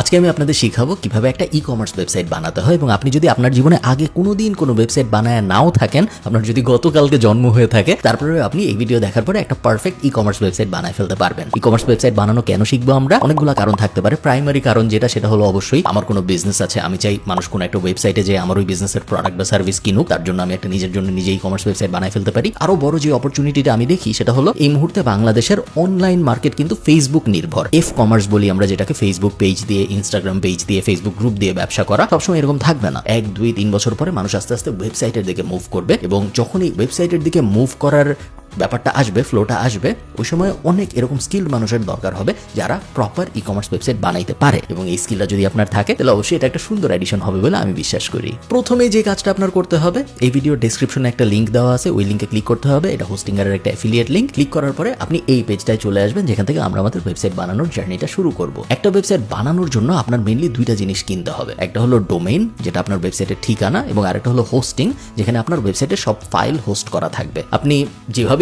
আজকে আমি আপনাদের শিখাবো কীভাবে একটা ই কমার্স ওয়েবসাইট বানাতে হয় এবং আপনি যদি আপনার জীবনে আগে কোনোদিন কোনো ওয়েবসাইট বানায় নাও থাকেন, আপনার যদি গতকালকে জন্ম হয়ে থাকে তারপরে আপনি এই ভিডিও দেখার পরে একটা পারফেক্ট ই কমার্স ওয়েবসাইট বানায় ফেলতে পারবেন। ই কমার্স ওয়েবসাইট বানানো কেন শিখব আমরা? অনেকগুলো কারণ থাকতে পারে। প্রাইমারি কারণ যেটা, সেটা হলো অবশ্যই আমার কোনো বিজনেস আছে, আমি চাই মানুষ কোনো একটা ওয়েবসাইটে যে আমার ওই বিজনেসের প্রোডাক্ট বা সার্ভিস কিনুক, তার জন্য আমি একটা নিজের জন্য নিজে ই কমার্স ওয়েবসাইট বানায় ফেলতে পারি। আরও বড় যে অপরচুনিটিটা আমি দেখি, সেটা হলো এই মুহূর্তে বাংলাদেশের অনলাইন মার্কেট কিন্তু ফেসবুক নির্ভর। এফ কমার্স বলি আমরা যেটাকে ফেসবুক পেজ দিয়ে ইনস্টাগ্রাম পেজ দিয়ে ফেসবুক গ্রুপ দিয়ে ব্যবসা করা সবসময় এরকম থাকবে না। এক, দুই, তিন বছর পরে মানুষ আস্তে আস্তে ওয়েবসাইটের দিকে মুভ করবে এবং যখন এই ওয়েবসাইটের দিকে মুভ করার ব্যাপারটা আসবে ফ্লোটা আসবে, ওই সময় অনেক এরকম স্কিল মানুষের দরকার হবে যারা প্রপার ই কমার্স ওয়েবসাইট বানাইতে পারে। এবং এই স্কিলটা যদি আপনার থাকে, তাহলে অবশ্যই এটা একটা সুন্দর এডিশন হবে বলে আমি বিশ্বাস করি। প্রথমে যে কাজটা আপনার করতে হবে, এই ভিডিও ডেসক্রিপশনে একটা লিঙ্ক দেওয়া আছে, ওই লিঙ্কে ক্লিক করতে হবে। এটা হোস্টিংয়ারের একটা অ্যাফিলিয়েট লিঙ্ক ক্লিক করার পরে আপনি এই পেজটায় চলে আসবেন, যেখান থেকে আমরা আমাদের ওয়েবসাইট বানানোর জার্নিটা শুরু করব। একটা ওয়েবসাইট বানানোর জন্য আপনার মেনলি দুইটা জিনিস কিনতে হবে। একটা হলো ডোমেইন যেটা আপনার ওয়েবসাইটের ঠিকানা, এবং আরেকটা হলো হোস্টিং যেখানে আপনার ওয়েবসাইটে সব ফাইল হোস্ট করা থাকবে। আপনি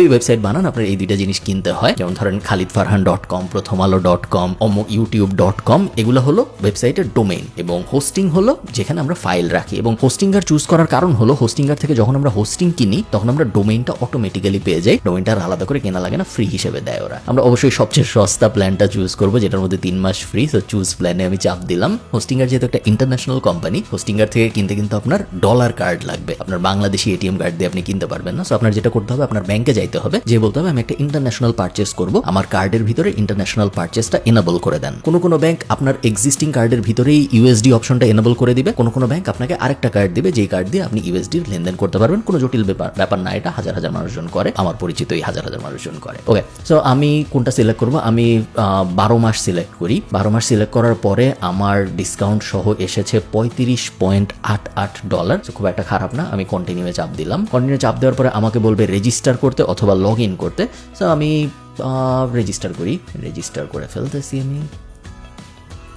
যেভাবেই ওয়েবসাইট বানান, আপনার এই দুইটা জিনিস কিনতে হয়। যেমন ধরেন খালিদ ফারহান ডট কম প্রথম আলো ডট কম, অমুক ইউটিউব ডট কম, এগুলো হলো ওয়েবসাইটের ডোমেইন এবং হোস্টিং হলো যেখানে আমরা ফাইল রাখি এবং হোস্টিংগার চুজ করার কারণ হলো হোস্টিংগার থেকে যখন আমরা হোস্টিং কিনি, তখন আমরা ডোমেইনটা অটোমেটিক্যালি পেয়ে যাই। ডোমেইনটা আলাদা করে কেনা লাগে না ফ্রি হিসেবে দেয় ওরা। আমরা অবশ্যই সবচেয়ে সস্তা প্ল্যানটা চুজ করব, যেটার মধ্যে তিন মাস ফ্রি সো চুজ প্ল্যানে আমি চাপ দিলাম। হোস্টিংগার যেহেতু একটা ইন্টারন্যাশনাল কোম্পানি হোস্টিংগার থেকে কিনতে কিন্তু আপনার ডলার কার্ড লাগবে। আপনার বাংলাদেশি এটিএম কার্ড দিয়ে আপনি কিনতে পারবেন না। সো আপনার যেটা করতে হবে, আপনার ব্যাংকে যাইতে হবে। যে বলতে হবে, আমি একটা ইন্টারন্যাশনাল পারচেস করব। আমার কার্ডের ভিতরে ইন্টারন্যাশনাল পারচেসটা এনাবল করে দেন। কোনো কোনো ব্যাংক আপনার এক্সিস্টিং কার্ডের ভিতরেই ইউএসডি অপশনটা এনাবল করে দিবে। কোনো কোনো ব্যাংক আপনাকে আরেকটা কার্ড দিবে, যেই কার্ড দিয়ে আপনি ইউএসডির লেনদেন করতে পারবেন। কোনো জটিল ব্যাপার ব্যাপার না, এটা হাজার হাজার মানুষজন করে। আমার পরিচিত এই হাজার হাজার মানুষজন করে। ওকে সো আমি কোনটা সিলেক্ট করব? আমি বারো মাস সিলেক্ট করি। বারো মাস সিলেক্ট করার পরে আমার ডিসকাউন্ট সহ এসেছে পঁয়ত্রিশ পয়েন্ট আট আট ডলার খুব একটা খারাপ না, আমি কন্টিনিউয়ে চাপ দিলাম। কন্টিনিউ চাপ দেওয়ার পরে আমাকে বলবে রেজিস্টার করতে অথবা লগ ইন করতে। সো আমি রেজিস্টার করি। রেজিস্টার করে ফেলতেছি আমি।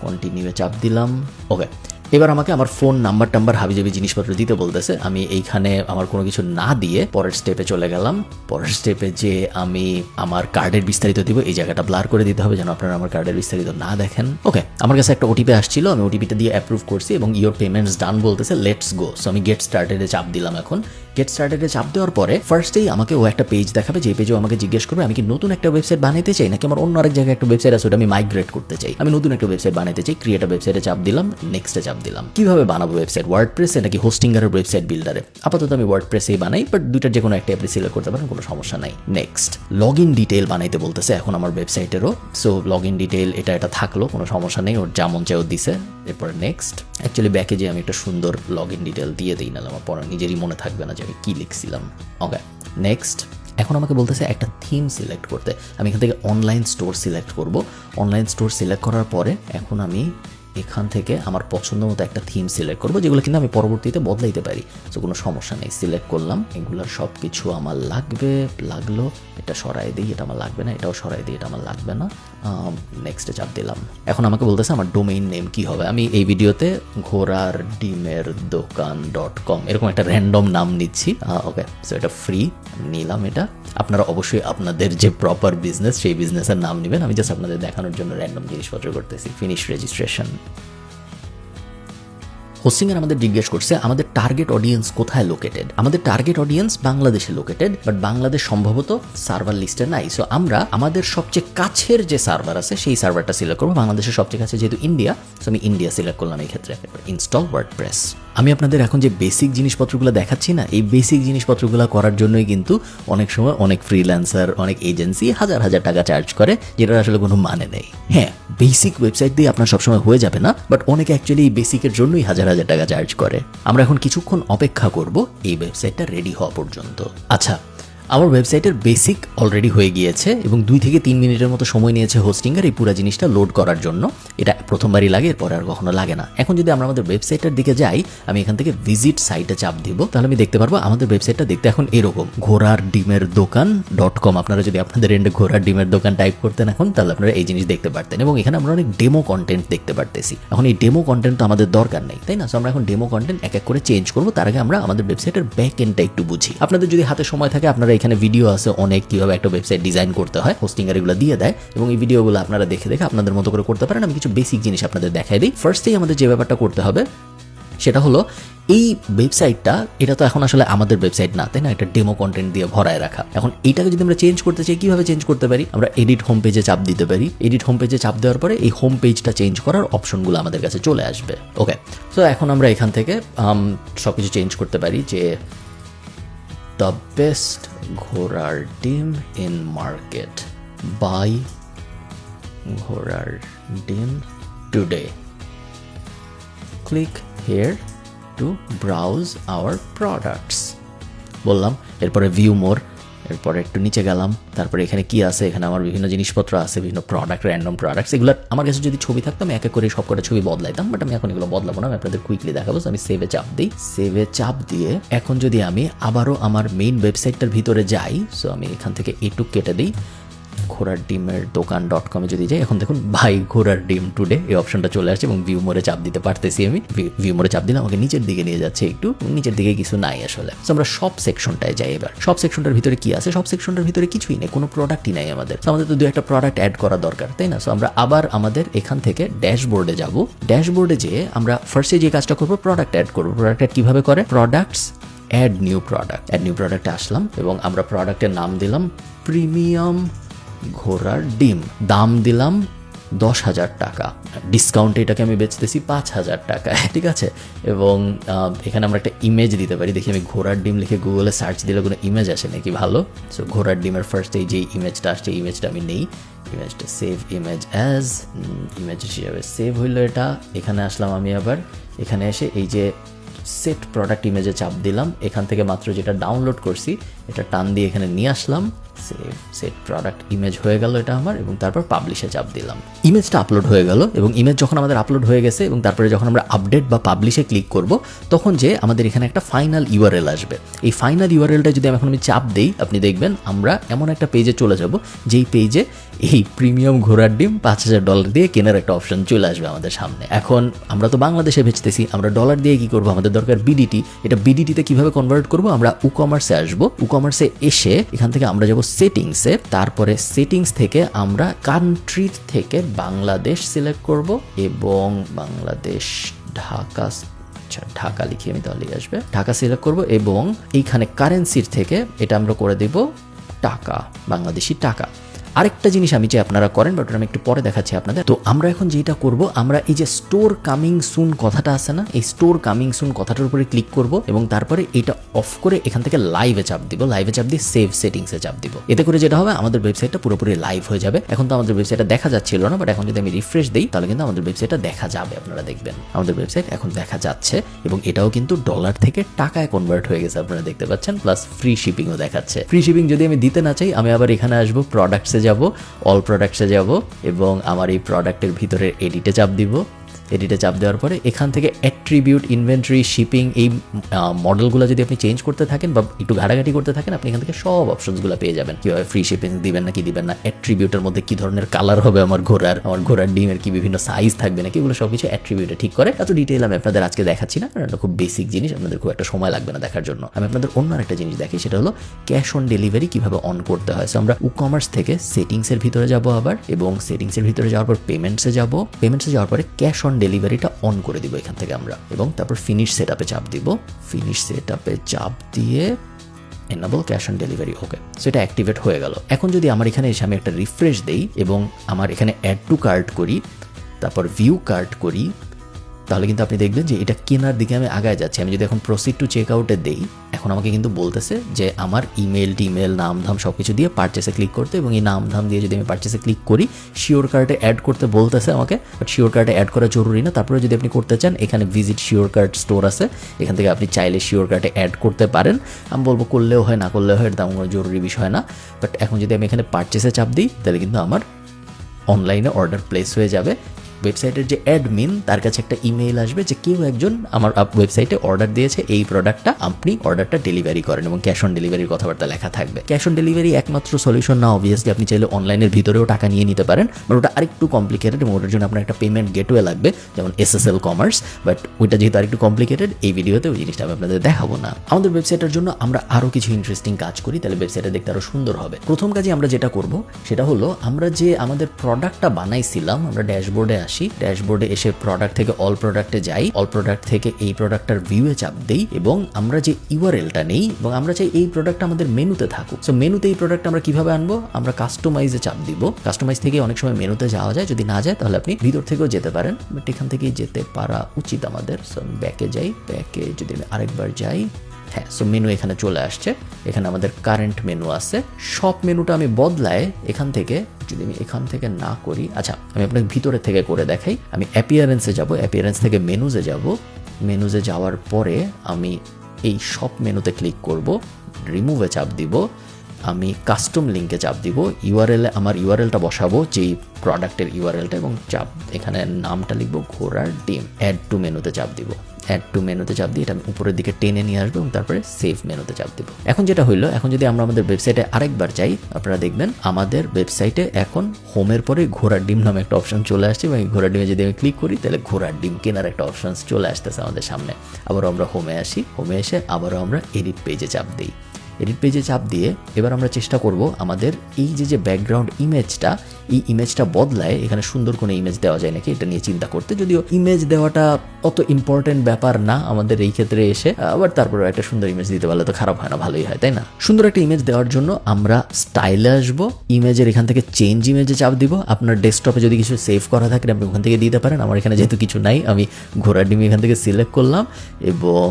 কন্টিনিউয়ে চাপ দিলাম। ওকে এবার আমাকে আমার ফোন নাম্বার টাম্বার হাবিজাবি জিনিসপত্র দিতে বলতেছে। আমি এইখানে আমার কোনো কিছু না দিয়ে পরের স্টেপে চলে গেলাম। পরের স্টেপে যে আমি আমার কার্ডের বিস্তারিত দিব, এই জায়গাটা ব্লার করে দিতে হবে যেন আপনারা আমার কার্ডের বিস্তারিত না দেখেন। ওকে আমার কাছে একটা ওটিপি আসছিল, আমি ওটিপিটা দিয়ে অ্যাপ্রুভ করছি এবং ইওর পেমেন্টস ডান বলতেছে লেটস গো সো আমি গেট স্টার্টেডে চাপ দিলাম এখন। গেট স্টার্টেডে চাপ দেওয়ার পরে ফার্স্টেই আমাকে ও একটা পেজ দেখাবে, যে পেজও আমাকে জিজ্ঞেস করবে, আমি কি নতুন একটা ওয়েবসাইট বানাতে চাই, নাকি আমার অন্য আরেক জায়গায় একটা ওয়েবসাইট আছে, ওটা আমি মাইগ্রেট করতে চাই? আমি নতুন একটা ওয়েবসাইট বানাইতে চাই ক্রিয়েট ওয়েবসাইটে চাপ দিলাম নেক্সটে চাপ দিলাম। কীভাবে বানাবো ওয়েবসাইট ওয়ার্ড প্রেসে নাকি হোস্টিংগারের ওয়েবসাইট বিল্ডারে আপাতত আমি ওয়ার্ড প্রেসেই বানাই বাট দুইটার যে কোনো একটা আপনি সিলেক্ট করতে পারেন, কোনো সমস্যা নাই। নেক্সট লগ ইন ডিটেল বানাইতে বলতেছে এখন আমার ওয়েবসাইটেরও সো লগ ইন ডিটেল এটা এটা থাকল, কোনো সমস্যা নেই, ওর যেমন চাও দিছে। এরপর নেক্সট অ্যাকচুয়ালি ব্যাকে যে আমি একটা সুন্দর লগ ইন ডিটেল দিয়ে দিই না আমার পরে নিজেরই মনে থাকবে না যে আমি কী লিখছিলাম। ওকে নেক্সট এখন আমাকে বলতেছে একটা থিম সিলেক্ট করতে। আমি এখান থেকে অনলাইন স্টোর সিলেক্ট করব। অনলাইন স্টোর সিলেক্ট করার পরে এখন আমি এখান থেকে আমার পছন্দ মতো একটা থিম সিলেক্ট করব, যেগুলো কিন্তু আমি পরবর্তীতে বদলাইতে পারি। তো কোনো সমস্যা নেই সিলেক্ট করলাম। এগুলোর সব কিছু আমার লাগবে, লাগল। এটা সরাই দিই, এটা আমার লাগবে না, এটাও সরাই দিই, এটা আমার লাগবে না। নেক্সটে চাপ দিলাম। এখন আমাকে বলতেছে আমার ডোমেইন নেম কি হবে। আমি এই ভিডিওতে ঘোরার ডিমের দোকান ডট কম এরকম একটা র্যান্ডম নাম নিচ্ছি। ওকে সো এটা ফ্রি নিলাম এটা। আপনারা অবশ্যই আপনাদের যে প্রপার বিজনেস সেই বিজনেসের নাম নেবেন। আমি জাস্ট আপনাদের দেখানোর জন্য র্যান্ডম জিনিসপত্র করতেছি। ফিনিশ রেজিস্ট্রেশন হোস্টিংয়ের আমাদের জিজ্ঞেস করছে, আমাদের টার্গেট অডিয়েন্স কোথায় লোকেটেড আমাদের টার্গেট অডিয়েন্স বাংলাদেশে লোকেটেড বাট বাংলাদেশ সম্ভবত সার্ভার লিস্টে নাই। সো আমরা আমাদের সবচেয়ে কাছের যে সার্ভার আছে, সেই সার্ভারটা সিলেক্ট করব। বাংলাদেশের সবচেয়ে কাছে যেহেতু ইন্ডিয়া সো আমি ইন্ডিয়া সিলেক্ট করলাম এই ক্ষেত্রে। ইনস্টল ওয়ার্ড প্রেস আমি আপনাদের এখন যে বেসিক জিনিসপত্রগুলো দেখাচ্ছি না, এই বেসিক জিনিসপত্রগুলো করার জন্যই কিন্তু অনেক সময় অনেক ফ্রিল্যান্সার অনেক এজেন্সি হাজার হাজার টাকা চার্জ করে, যেটার আসলে কোনো মানে নেই। হ্যাঁ বেসিক ওয়েবসাইট দিয়ে আপনার সবসময় হয়ে যাবে না বাট অনেকে অ্যাকচুয়ালি এই বেসিকের জন্যই হাজার হাজার টাকা চার্জ করে। আমরা এখন কিছুক্ষণ অপেক্ষা করব এই ওয়েবসাইটটা রেডি হওয়া পর্যন্ত। আচ্ছা আমার ওয়েবসাইটের বেসিক অলরেডি হয়ে গিয়েছে এবং দুই থেকে তিন মিনিটের মতো সময় নিয়েছে হোস্টিংয়ের এই পুরো জিনিসটা লোড করার জন্য। এটা প্রথমবারই লাগে, এরপরে আর কখনো লাগে না। এখন যদি আমরা আমাদের ওয়েবসাইটের দিকে যাই, আমি এখান থেকে ভিজিট সাইটে চাপ দিব, তাহলে আমি দেখতে পারব আমাদের ওয়েবসাইটটা দেখতে এখন এরকম। ঘোড়ার ডিমের দোকান ডট কম আপনারা যদি আপনাদের এন্ডে ঘোড়ার ডিমের দোকান টাইপ করতেন এখন, তাহলে আপনারা এই জিনিস দেখতে পারতেন এবং এখানে আমরা অনেক ডেমো কন্টেন্ট দেখতে পারতেছি। এখন এই ডেমো কন্টেন্ট তো আমাদের দরকার নেই, তাই না? সো আমরা এখন ডেমো কন্টেন্ট এক এক করে চেঞ্জ করব, তার আগে আমরা আমাদের ওয়েবসাইটের ব্যাক এন্ডটা একটু বুঝি। আপনাদের যদি হাতে সময় থাকে, আপনারা এখানে ভিডিও আছে অনেক কীভাবে একটা ওয়েবসাইট ডিজাইন করতে হয় হোস্টিং আর এগুলো দিয়ে দেয়, এবং এই ভিডিওগুলো আপনারা দেখে দেখে আপনাদের মতো করে করতে পারেন। আমি কিছু বেসিক জিনিস আপনাদের দেখাই দিই। ফার্স্টেই আমাদের যে ব্যাপারটা করতে হবে, সেটা হলো এই ওয়েবসাইটটা এটা তো এখন আসলে আমাদের ওয়েবসাইট না, তাই না? একটা ডেমো কন্টেন্ট দিয়ে ভরায় রাখা। এখন এটাকে যদি আমরা চেঞ্জ করতে চাই, কীভাবে চেঞ্জ করতে পারি? আমরা এডিট হোম পেজে চাপ দিতে পারি। এডিট হোম পেজে চাপ দেওয়ার পরে এই হোম পেজটা চেঞ্জ করার অপশনগুলো আমাদের কাছে চলে আসবে। ওকে সো এখন আমরা এখান থেকে সব কিছু চেঞ্জ করতে পারি যে দ্য বেস্ট ঘোড়ার ডিম ইন মার্কেট বাই ঘোড়ার ডিম today click here to browse our products বললাম, এরপরে ভিউ মোর এরপরে একটু নিচে গেলাম, তারপরে এখানে কি আছে, এখানে আমার বিভিন্ন জিনিসপত্র আছে, বিভিন্ন প্রোডাক্ট র্যান্ডম প্রোডাক্টস এগুলো আমার কাছে যদি ছবি থাকতো, আমি এক করে সব কটা ছবি বদলাইতাম বাট আমি এখন এগুলো বদলাবো না, আমি আপনাদের কুইকলি দেখাবো আমি সেভে চাপ দিই। সেভে চাপ দিয়ে এখন যদি আমি আবারও আমার মেইন ওয়েবসাইটটার ভিতরে যাই সো আমি এখান থেকে এটুক কেটে দিই। ঘোড়ার ডিমের দোকান ডট কমে যদি যাই, এখন দেখুন ভাই ঘোড়ার ডিম টুডে এই অপশনটা চলে আসছে এবং ভিউ মোড়ে চাপ দিতে পারতেছি আমি। ভিউ মোড়ে চাপ দিলে আমাকে নিচের দিকে নিয়ে যাচ্ছে একটু, নিচের দিকে কিছু নাই আসলে। So আমরা সব সেকশনটায় যাই এবার। সব সেকশনটার ভিতরে কি আছে? সব সেকশনটার ভিতরে কিছুই নেই, কোনো প্রোডাক্টই নাই আমাদের। আমাদের তো দু একটা প্রোডাক্ট অ্যাড করা দরকার, তাই না? সো আমরা আবার আমাদের এখান থেকে ড্যাশবোর্ডে যাব। ড্যাশবোর্ডে যেয়ে আমরা ফার্স্টে যে কাজটা করব প্রোডাক্ট অ্যাড করব। প্রোডাক্ট অ্যাড কীভাবে করে? Products add new product add new প্রোডাক্টে আসলাম এবং আমরা প্রোডাক্টের নাম দিলাম প্রিমিয়াম ঘোড়ার ডিম। দাম দিলাম দশ হাজার টাকা। ডিসকাউন্টে এটাকে আমি বেচতেছি পাঁচ হাজার টাকায় ঠিক আছে? এবং এখানে আমরা একটা ইমেজ দিতে পারি। দেখি আমি ঘোড়ার ডিম লিখে গুগলে সার্চ দিলে কোনো ইমেজ আসে নাকি ভালো? সো ঘোড়ার ডিমের ফার্স্ট এই যে ইমেজটা আসছে ইমেজটা আমি নেই। ইমেজটা সেভ ইমেজ অ্যাজ ইমেজ হিসাবে সেভ হইল এটা। এখানে আসলাম আমি আবার। এখানে এসে এই যে সেট প্রোডাক্ট ইমেজে চাপ দিলাম। এখান থেকে মাত্র যেটা ডাউনলোড করছি, এটা টান দিয়ে এখানে নিয়ে আসলাম। সেভ সেট প্রোডাক্ট ইমেজ হয়ে গেল এটা আমার এবং তারপর পাবলিশে চাপ দিলাম। ইমেজটা আপলোড হয়ে গেল এবং ইমেজ যখন আমাদের আপলোড হয়ে গেছে এবং তারপরে যখন আমরা আপডেট বা পাবলিশে ক্লিক করব, তখন যে আমাদের এখানে একটা ফাইনাল ইউআরএল আসবে। এই ফাইনাল ইউআরএলটা যদি এখন আমি চাপ দেই, আপনি দেখবেন আমরা এমন একটা পেজে চলে যাব, যেই পেজে এই প্রিমিয়াম ঘোড়ার ডিম পাঁচ হাজার ডলার দিয়ে কেনার একটা অপশন চলে আসবে আমাদের সামনে। এখন আমরা তো বাংলাদেশে বেচতেছি, আমরা ডলার দিয়ে কি করব? আমাদের দরকার বিডিটি এটা বিডিটিতে কীভাবে কনভার্ট করব? আমরা উ কমার্সে আসব। উ কমার্সে এসে এখান থেকে আমরা যাব সেটিংসে তারপরে সেটিংস থেকে আমরা কান্ট্রি থেকে বাংলাদেশ সিলেক্ট করব এবং বাংলাদেশ ঢাকা আচ্ছা ঢাকা লিখে আমি তাহলে আসবে। ঢাকা সিলেক্ট করব এবং এইখানে কারেন্সির থেকে এটা আমরা করে দেব টাকা, বাংলাদেশি টাকা। আরেকটা জিনিস আমি চাই আপনারা করেন বাট আমি একটু পরে দেখাচ্ছি আপনাদের। তো আমরা এখন যেটা করব, আমরা এই যে স্টোর কামিং সুন কথাটা আছে না, এই স্টোর কামিং সুন কথাটার উপরে ক্লিক করব এবং তারপরে এটা অফ করে এখান থেকে লাইভে চাপ দিব। লাইভে চাপ দিয়ে সেভ সেটিংসে চাপ দিব। এতে করে যেটা হবে, আমাদের ওয়েবসাইটটা পুরোপুরি লাইভ হয়ে যাবে। এখন তো আমাদের ওয়েবসাইটটা দেখা যাচ্ছিল না বাট এখন যদি আমি রিফ্রেশ দিই, তাহলে কিন্তু আমাদের ওয়েবসাইটটা দেখা যাবে, আপনারা দেখবেন। আমাদের ওয়েবসাইট এখন দেখা যাচ্ছে এবং এটাও কিন্তু ডলার থেকে টাকায় কনভার্ট হয়ে গেছে, আপনারা দেখতে পাচ্ছেন প্লাস ফ্রি শিপিংও দেখাচ্ছে। ফ্রি শিপিং যদি আমি দিতে না চাই, আমি আবার এখানে আসব প্রোডাক্টসে যাব অল প্রোডাক্টসে যাব এবং আমার এই প্রোডাক্টের ভিতরে এডিটে চাপ দিব। এডিটে চাপ দেওয়ার পরে এখান থেকে অ্যাট্রিবিউট ইনভেন্টরি শিপিং এই মডেলগুলো যদি আপনি চেঞ্জ করতে থাকেন বা একটু ঘাটাঘাটি করতে থাকেন, আপনি এখান থেকে সব অপশনসগুলো পেয়ে যাবেন। কীভাবে ফ্রি শিপিং দিবেন না, কি দিবেন না অ্যাট্রিবিউটের মধ্যে কি ধরনের কালার হবে আমার ঘোড়ার আমার ঘোড়ার ডিমের কি বিভিন্ন সাইজ থাকবে নাকি, এগুলো সব কিছু অ্যাট্রিবিউটে ঠিক করে। এত ডিটেল আমি আপনাদের আজকে দেখাচ্ছি না, কারণ খুব বেসিক জিনিস, আপনাদের খুব একটা সময় লাগবে না দেখার জন্য। আমি আপনাদের অন্য একটা জিনিস দেখি সেটা হলো ক্যাশ অন ডেলিভারি কীভাবে অন করতে হয়। সো আমরা ই কমার্স থেকে সেটিংসের ভিতরে যাব আবার, এবং সেটিংসের ভিতরে যাওয়ার পর পেমেন্টসে যাব। পেমেন্টসে যাওয়ার পরে ক্যাশ অন ডেলিভারিটা অন করে দিব এখান থেকে আমরা। এবং তারপর ফিনিশ সেট আপে চাপ দিব। ফিনিশ সেট আপে চাপ দিয়ে enable cash on delivery okay so এটা অ্যাক্টিভেট হয়ে গেল। এখন যদি আমার এখানে এসে আমি একটা রিফ্রেশ দেই এবং আমার এখানে অ্যাড টু কার্ট করি, তারপর ভিউ কার্ট করি, তাহলে কিন্তু আপনি দেখবেন যে এটা কেনার দিকে আমি আগায় যাচ্ছি। আমি যদি এখন প্রসিড টু চেক আউটে দেই এখন আমাকে কিন্তু বলতেছে যে আমার ইমেল টিমেল নাম ধাম সব কিছু দিয়ে পারচেসে ক্লিক করতে এবং এই নাম ধাম দিয়ে যদি আমি পারচেসে ক্লিক করি শিওর কার্টে অ্যাড করতে বলতেছে আমাকে বাট শিওর কার্টে অ্যাড করা জরুরি না। তারপরে যদি আপনি করতে চান, এখানে ভিজিট শিওর কার্ট স্টোর আছে। এখান থেকে আপনি চাইলে শিওর কার্টে অ্যাড করতে পারেন। আমি বলব করলেও হয়, না করলেও হয়, এটা কোনো জরুরি বিষয় না। বাট এখন যদি আমি এখানে পারচেসে চাপ দিই, তাহলে কিন্তু আমার অনলাইনে অর্ডার প্লেস হয়ে যাবে। ওয়েবসাইটের যে অ্যাডমিন তার কাছে একটা ইমেইল আসবে যে কেউ একজন আমার ওয়েবসাইটে অর্ডার দিয়েছে এই প্রোডাক্টটা আপনি অর্ডারটা ডেলিভারি করেন এবং ক্যাশ অন ডেলিভারির কথাবার্তা লেখা থাকবে। ক্যাশ অন ডেলিভারি একমাত্র সলিউশন না অবভিয়াসলি আপনি চাইলে অনলাইনের ভিতরেও টাকা নিয়ে নিতে পারেন বাট ওটা আরেকটু কমপ্লিকেটেড এবং ওটার জন্য আপনার একটা পেমেন্ট গেটওয়ে লাগবে, যেমন এসএসএল কমার্স বাট ওইটা যেহেতু আরেকটু কমপ্লিকেটেড এই ভিডিওতে ওই জিনিসটা আমি আপনাদের দেখাবো না। আমাদের ওয়েবসাইটের জন্য আমরা আরও কিছু ইন্টারেস্টিং কাজ করি, তাহলে ওয়েবসাইটটা দেখতে আরও সুন্দর হবে। প্রথম কাজে আমরা যেটা করব, সেটা হলো আমরা যে আমাদের প্রোডাক্টটা বানাইছিলাম, আমরা ড্যাশবোর্ডে আসি ড্যাশবোর্ডে এসে প্রোডাক্ট থেকে অল প্রোডাক্টে যাই অল প্রোডাক্ট থেকে এই প্রোডাক্টটার ভিউয়ে চাপ দেই এবং আমরা যে ইউআরএলটা নেই এবং আমরা চাই এই প্রোডাক্ট আমাদের মেনুতে থাকুক। সো মেনুতে এই প্রোডাক্ট আমরা কীভাবে আনব? আমরা কাস্টমাইজে চাপ দিব। কাস্টমাইজ থেকে অনেক সময় মেনুতে যাওয়া যায়। যদি না যায়, তাহলে আপনি ভিতর থেকেও যেতে পারেন। বাট এখান থেকেই যেতে পারা উচিত আমাদের। সো ব্যাকে যাই। ব্যাকে যদি আমি আরেকবার যাই হ্যাঁ সো মেনু এখানে চলে আসছে। এখানে আমাদের কারেন্ট মেনু আছে। সব মেনুটা আমি বদলায় এখান থেকে, যদি আমি এখান থেকে না করি আচ্ছা আমি আপনাকে ভিতরে থেকে করে দেখাই। আমি অ্যাপিয়ারেন্সে যাব অ্যাপিয়ারেন্স থেকে মেনুজে যাব। মেনুজে যাওয়ার পরে আমি এই সব মেনুতে ক্লিক করব। রিমুভে চাপ দিব। আমি কাস্টম লিঙ্কে চাপ দিব। ইউআরএল আমার ইউআরএলটা বসাবো, যেই প্রোডাক্টের ইউআরএলটা এবং চাপ, এখানে নামটা লিখব, ঘোড়ার ডিম। অ্যাড টু মেনুতে চাপ দিব। অ্যাড টু মেনুতে চাপ দিয়ে এটা উপরের দিকে টেনে নিয়ে আসব এবং তারপরে সেভ মেনুতে চাপ দেবো। এখন যেটা হইল, এখন যদি আমরা আমাদের ওয়েবসাইটে আরেকবার যাই, আপনারা দেখবেন আমাদের ওয়েবসাইটে এখন হোমের পরে ঘোড়ার ডিম নামে একটা অপশন চলে আসছে এবং এই ঘোড়ার ডিমে যদি আমি ক্লিক করি, তাহলে ঘোড়ার ডিম কেনার একটা অপশন চলে আসতেছে আমাদের সামনে। আবারও আমরা হোমে আসি। হোমে এসে আবারও আমরা এডিট পেজে চাপ দিই। এডিট পেজে চাপ দিয়ে এবার আমরা চেষ্টা করব আমাদের এই যে যে ব্যাকগ্রাউন্ড ইমেজটা এই ইমেজটা বদলায়, এখানে সুন্দর কোনো ইমেজ দেওয়া যায় নাকি এটা নিয়ে চিন্তা করতে। যদিও ইমেজ দেওয়াটা অত ইম্পর্টেন্ট ব্যাপার না আমাদের এই ক্ষেত্রে এসে, আবার তারপরে একটা সুন্দর ইমেজ দিতে পারলে তো খারাপ হয় না, ভালোই হয়, তাই না? সুন্দর একটা ইমেজ দেওয়ার জন্য আমরা স্টাইলে আসব ইমেজের এখান থেকে চেঞ্জ ইমেজে চাপ দিব। আপনার ডেস্কটপে যদি কিছু সেভ করা থাকে, আপনি ওখান থেকে দিতে পারেন। আমার এখানে যেহেতু কিছু নাই, আমি ঘোড়ার ডিম এখান থেকে সিলেক্ট করলাম এবং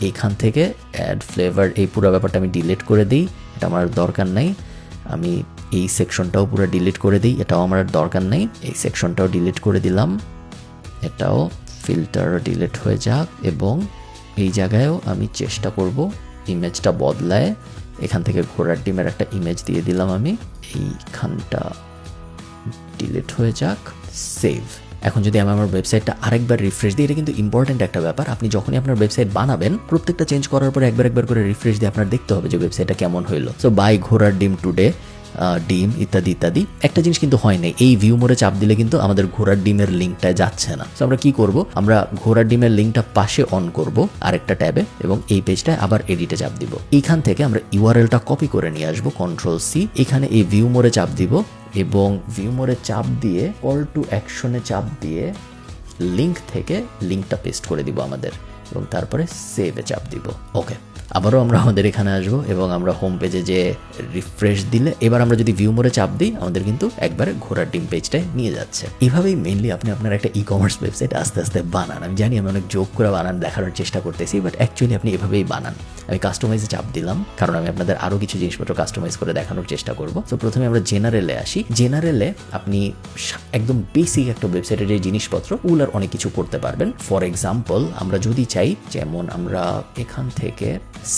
এখান থেকে অ্যাড ফ্লেভার এই পুরো ব্যাপারটা আমি ডিলিট করে দিই, এটা আমার দরকার নেই। আমি এই সেকশনটাও পুরো ডিলিট করে দিই, এটাও আমার দরকার নেই। এই সেকশনটাও ডিলিট করে দিলাম। এটাও ফিল্টার ডিলিট হয়ে যাক এবং এই জায়গায়ও আমি চেষ্টা করব ইমেজটা বদলায়। এখান থেকে ঘোড়ার ডিমের একটা ইমেজ দিয়ে দিলাম আমি। এইখানটা ডিলিট হয়ে যাক। সেভ এখন যদি আমি আমার ওয়েবসাইটটা আরেকবার রিফ্রেশ দিই, এটা কিন্তু ইম্পর্টেন্ট একটা ব্যাপার। আপনি যখনই আপনার ওয়েবসাইট বানাবেন, প্রত্যেকটা চেঞ্জ করার পরে একবার একবার করে রিফ্রেশ দিয়ে আপনার দেখতে হবে যে ওয়েবসাইটটা কেমন হইল। সো বাই ঘোড়ার ডিম টুডে ডিম ইত্যাদি ইত্যাদি। একটা জিনিস কিন্তু হয় নাই, এই ভিউ মোড়ে চাপ দিলে কিন্তু আমাদের ঘোড়ার ডিমের লিঙ্কটা যাচ্ছে না। তো আমরা কি করব? আমরা ঘোড়ার ডিমের লিঙ্কটা পাশে অন করব আরেকটা ট্যাবে এবং এই পেজটায় আবার এডিটে চাপ দিব। এইখান থেকে আমরা ইউআরএলটা কপি করে নিয়ে আসব কন্ট্রোল সি এখানে এই ভিউ মোড়ে চাপ দিব এবং ভিউমোরে চাপ দিয়ে কল টু অ্যাকশনে চাপ দিয়ে লিঙ্ক থেকে লিঙ্কটা পেস্ট করে দিব আমাদের এবং তারপরে সেভে চাপ দিব। ওকে আবারও আমরা আমাদের এখানে আসব এবং আমরা হোম পেজে যে রিফ্রেশ দিলে, এবার আমরা যদি ভিউ মোড়ে চাপ দিই, আমাদের কিন্তু একবারে ঘোড়ার ডিম পেজটায় নিয়ে যাচ্ছে। এভাবেই মেনলি আপনি আপনার একটা ই কমার্স ওয়েবসাইট আস্তে আস্তে বানান। আমি জানি আমি অনেক যোগ করে বানান, দেখানোর চেষ্টা করতেছি বাট অ্যাকচুয়ালি আপনি এভাবেই বানান। আমি কাস্টমাইজে চাপ দিলাম, কারণ আমি আপনাদের আরও কিছু জিনিসপত্র কাস্টমাইজ করে দেখানোর চেষ্টা করব। তো প্রথমে আমরা জেনারেলে আসি। জেনারেলে আপনি একদম বেসিক একটা ওয়েবসাইটের যে জিনিসপত্র ওগুলোর অনেক কিছু করতে পারবেন। ফর এক্সাম্পল আমরা যদি চাই, যেমন আমরা এখান থেকে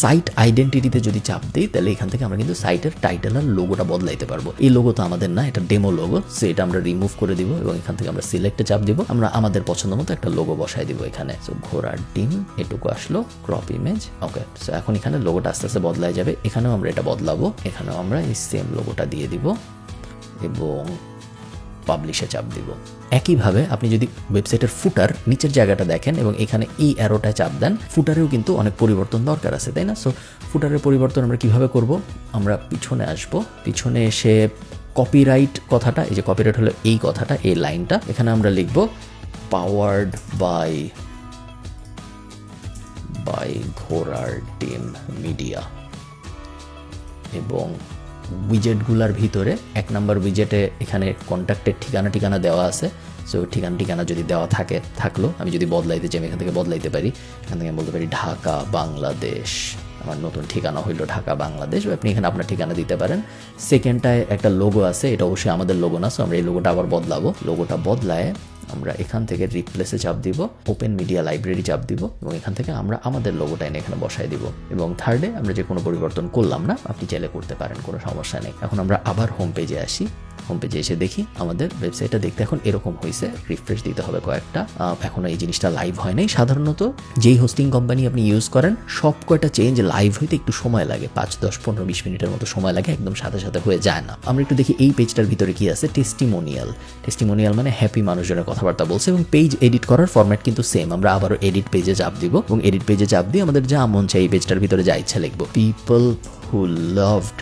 সাইট আইডেন্টিটিতে যদি চাপ দিই, তাহলে এখান থেকে আমরা কিন্তু সাইটের টাইটেল আর লোগোটা বদলাইতে পারব। এই লোগো তো আমাদের না, এটা ডেমো লোগো সো এটা আমরা রিমুভ করে দিব এবং এখান থেকে আমরা সিলেক্টে চাপ দিব। আমরা আমাদের পছন্দ মতো একটা লোগো বসাই দিব এখানে। সো ঘোড়ার ডিম, এটুকু আসলো ক্রপ ইমেজ ওকে সো এখন এখানে লোগোটা আস্তে আস্তে বদলায় যাবে। এখানেও আমরা এটা বদলাবো। এখানেও আমরা এই সেম লোগোটা দিয়ে দিব এবং পাবলিশে চাপ দিব। একইভাবে আপনি যদি ওয়েবসাইটের ফুটার নিচের জায়গাটা দেখেন এবং এখানে এই অ্যারোটা চাপ দেন ফুটারেও কিন্তু অনেক পরিবর্তন দরকার আছে, তাই না? সো ফুটারের পরিবর্তন আমরা কীভাবে করব? আমরা পিছনে আসব। পিছনে এসে কপিরাইট কথাটা, এই যে কপিরাইট হলো এই কথাটা, এই লাইনটা, এখানে আমরা লিখব পাওয়ার্ড বাই বাই ঘোড়ার ডিম মিডিয়া এবং উইজেটগুলার ভিতরে, এক নম্বর উইজেটে এখানে কন্ট্যাক্টের ঠিকানা ঠিকানা দেওয়া আছে। সো ঠিকানা ঠিকানা যদি দেওয়া থাকে, থাকল, আমি যদি বদলাইতে চাই আমি এখান থেকে বদলাইতে পারি, এখান থেকে আমি বলতে পারি ঢাকা, বাংলাদেশ। আমার নতুন ঠিকানা হইল ঢাকা বাংলাদেশ। আপনি এখানে আপনার ঠিকানা দিতে পারেন। সেকেন্ডটায় একটা লোগো আছে এটা অবশ্যই আমাদের লোগো না সো আমরা এই লোগোটা আবার বদলাবো। লোগোটা বদলায় আমরা এখান থেকে রিপ্লেসে চাপ দিব ওপেন মিডিয়া লাইব্রেরি চাপ দিব এবং এখান থেকে আমরা আমাদের লোগোটা এনে এখানে বসাই দিব। এবং থার্ডে আমরা যে কোনো পরিবর্তন করলাম না আপনি চাইলে করতে পারেন কোনো সমস্যা নেই। এখন আমরা আবার হোম পেজে আসি। হোম পেজে এসে দেখি আমাদের ওয়েবসাইটটা দেখতে এখন এরকম হয়েছে রিফ্রেশ দিতে হবে কয়েকটা। আহ, এখনও এই জিনিসটা লাইভ হয় নাই। সাধারণত যেই হোস্টিং কোম্পানি আপনি ইউজ করেন সব কয়টা চেঞ্জ লাইভ হইতে একটু সময় লাগে, পাঁচ, দশ, পনেরো, বিশ মিনিটের মতো সময় লাগে, একদম সাথে সাথে হয়ে যায় না। আমরা একটু দেখি এই পেজটার ভিতরে কি আছে? টেস্টিমোনিয়াল টেস্টিমোনিয়াল মানে হ্যাপি মানুষজনের কথাবার্তা বলছে এবং পেজ এডিট করার ফরম্যাট কিন্তু সেম আমরা আবারও এডিট পেজে চাপ দিব এবং এডিট পেজে চাপ দিয়ে আমাদের যা মন চাই এই পেজটার ভিতরে যা ইচ্ছা লিখব। পিপল হু লাভড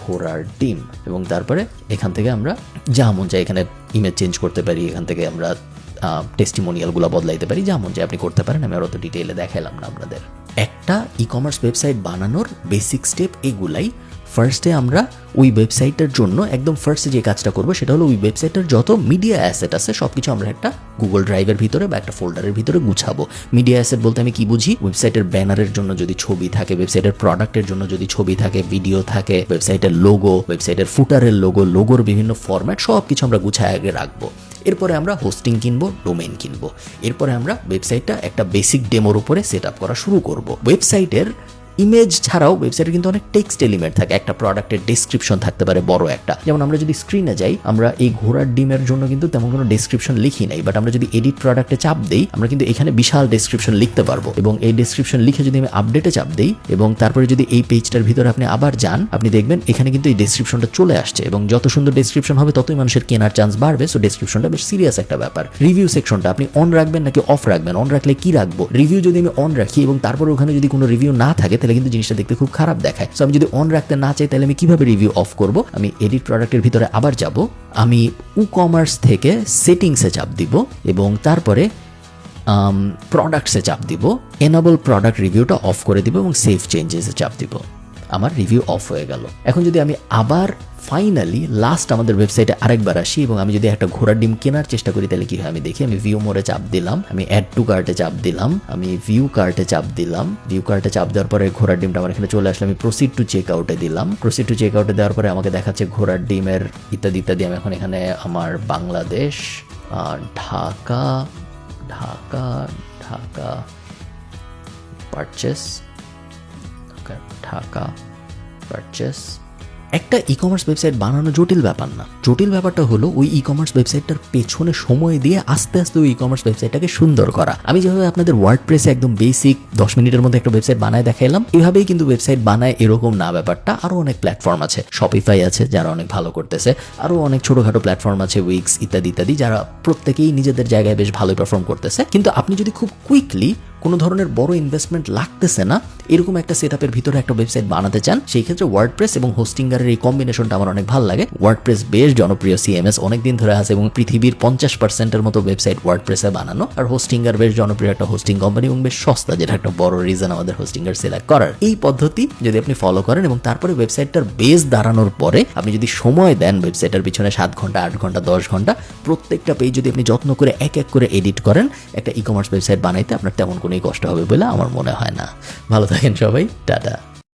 ঘোড়ার ডিম। এবং তারপরে এখান থেকে আমরা যা মন চাই এখানে ইমেজ চেঞ্জ করতে পারি, এখান থেকে আমরা টেস্টিমোনিয়ালগুলো বদলাইতে পারি, যা মন চাই আপনি করতে পারেন। আমি আর অত ডিটেইলে দেখাইলাম না আপনাদের। একটা ই কমার্স ওয়েবসাইট বানানোর বেসিক স্টেপ এগুলাই। ফার্স্টে আমরা ওই ওয়েবসাইটের জন্য একদম ফার্স্টে যে কাজটা করব সেটা হলো ওই ওয়েবসাইটের যত মিডিয়া অ্যাসেট আছে সব কিছু আমরা একটা গুগল ড্রাইভের ভিতরে বা একটা ফোল্ডারের ভিতরে গুছাবো। মিডিয়া অ্যাসেট বলতে আমি কি বুঝি? ওয়েবসাইটের ব্যানারের জন্য যদি ছবি থাকে ওয়েবসাইটের প্রোডাক্টের জন্য যদি ছবি থাকে ভিডিও থাকে ওয়েবসাইটের লোগো ওয়েবসাইটের ফুটারের লোগো লোগোর বিভিন্ন ফরম্যাট সব কিছু আমরা গুছায় আগে রাখব। এরপরে আমরা হোস্টিং কিনবো ডোমেন কিনবো। এরপরে আমরা ওয়েবসাইটটা একটা বেসিক ডেমোর উপরে সেট আপ করা শুরু করব। ওয়েবসাইটের ইমেজ ছাড়াও ওয়েবসাইটে কিন্তু অনেক টেক্সট এলিমেন্ট থাকে। একটা প্রোডাক্টের ডেসক্রিপশন থাকতে পারে, বড় একটা। যেমন আমরা যদি স্ক্রিনে যাই, আমরা এই ঘোড়ার ডিমের জন্য কিন্তু তেমন কোনো ডেসক্রিপশন লিখি নাই। বাট আমরা যদি এডিট প্রোডাক্টে চাপ দিই, আমরা কিন্তু এখানে বিশাল ডেসক্রিপশন লিখতে পারব। এবং এই ডেসক্রিপশন লিখে যদি আমি আপডেটে চাপ দিই, এবং তারপরে যদি এই পেজটার ভিতরে আপনি আবার যান, আপনি দেখবেন এখানে কিন্তু এই ডেসক্রিপশনটা চলে আসছে। এবং যত সুন্দর ডেসক্রিপশন হবে, ততই মানুষের কেনার চান্স বাড়বে। সো ডেসক্রিপশনটা বেশ সিরিয়াস একটা ব্যাপার। রিভিউ সেকশনটা আপনি অন রাখবেন নাকি অফ রাখবেন? অন রাখলে কি রাখব? রিভিউ যদি আমি অন রাখি এবং তারপরে ওখানে যদি কোনো রিভিউ না থাকে তাহলে কিন্তু জিনিসটা দেখতে খুব খারাপ দেখায়। সো আমি যদি অন রাখতে না চাই, তাহলে আমি কীভাবে রিভিউ অফ করব? আমি এডিট প্রোডাক্টের ভিতরে আবার যাব। আমি উ কমার্স থেকে সেটিংসে চাপ দিব এবং তারপরে প্রোডাক্টসে চাপ দিব। এনাবল প্রোডাক্ট রিভিউটা অফ করে দিব এবং সেফ চেঞ্জেসে চাপ দিব। আমার রিভিউ অফ হয়ে গেল। এখন যদি আমি আবার ফাইনালি লাস্ট আমাদের ওয়েবসাইটে আরেকবার আসি এবং আমি যদি একটা ঘোড়ার ডিম কেনার চেষ্টা করি, তাহলে কি হয়? আমি দেখি, আমি ভিউ মোড়ে চাপ দিলাম, আমি অ্যাড টু কার্টে চাপ দিলাম, আমি ভিউ কার্টে চাপ দিলাম ভিউ কার্টে চাপ দেওয়ার পরে ঘোড়ার ডিমটা আমার এখানে চলে আসলে, আমি প্রসিড টু চেক আউটে দিলাম। প্রসিড টু চেক আউটে দেওয়ার পরে আমাকে দেখাচ্ছে ঘোড়ার ডিমের ইত্যাদি ইত্যাদি। আমি এখন এখানে আমার বাংলাদেশ ঢাকা ঢাকা ঢাকা পারচেস ঢাকা পারচেস একটা ই কমার্স ওয়েবসাইট বানানো জটিল ব্যাপার না। জটিল ব্যাপারটা হলো ওই ই কমার্স ওয়েবসাইটটার পেছনে সময় দিয়ে আস্তে আস্তে ওই ই কমার্স ওয়েবসাইটটাকে সুন্দর করা। আমি যেভাবে আপনাদের ওয়ার্ড প্রেসে একদম বেসিক দশ মিনিটের মধ্যে একটা ওয়েবসাইট বানায় দেখাইলাম, এভাবেই কিন্তু ওয়েবসাইট বানায় এরকম না ব্যাপারটা। আরও অনেক প্ল্যাটফর্ম আছে। শপিফাই আছে, যারা অনেক ভালো করতেছে। আরও অনেক ছোটোখাটো প্ল্যাটফর্ম আছে উইক্স ইত্যাদি ইত্যাদি, যারা প্রত্যেকেই নিজেদের জায়গায় বেশ ভালোই পারফর্ম করতেছে। কিন্তু আপনি যদি খুব কুইকলি কোনো ধরনের বড় ইনভেস্টমেন্ট লাগতেছে না, এরকম একটা সেট আপের ভিতরে একটা ওয়েবসাইট বানাতে চান, সেই ক্ষেত্রে ওয়ার্ডপ্রেস এবং হোস্টিঙ্গারের এই কম্বিনেশনটা আমার অনেক ভালো লাগে। ওয়ার্ডপ্রেস বেশ জনপ্রিয় সিএমএস অনেকদিন ধরে আছে এবং পৃথিবীর পঞ্চাশ পার্সেন্টের মতো ওয়েবসাইট ওয়ার্ডপ্রেসে বানানো। আর হোস্টিঙ্গার বেশ জনপ্রিয় একটা হোস্টিং কোম্পানি এবং বেশ সস্তা, যেটা একটা বড় রিজন আমাদের হোস্টিঙ্গার সিলেক্ট করার। এই পদ্ধতি যদি আপনি ফলো করেন এবং তারপরে ওয়েবসাইটটার বেস দাঁড়ানোর পরে আপনি যদি সময় দেন ওয়েবসাইটের পিছনে সাত ঘণ্টা, আট ঘণ্টা, দশ ঘণ্টা, প্রত্যেকটা পেজ যদি আপনি যত্ন করে এক এক করে এডিট করেন, একটা ই কমার্স ওয়েবসাইট বানাইতে আপনার তেমন কোনোই কষ্ট হবে বলে আমার মনে হয় না। ভালো থাকেন সবাই টাটা।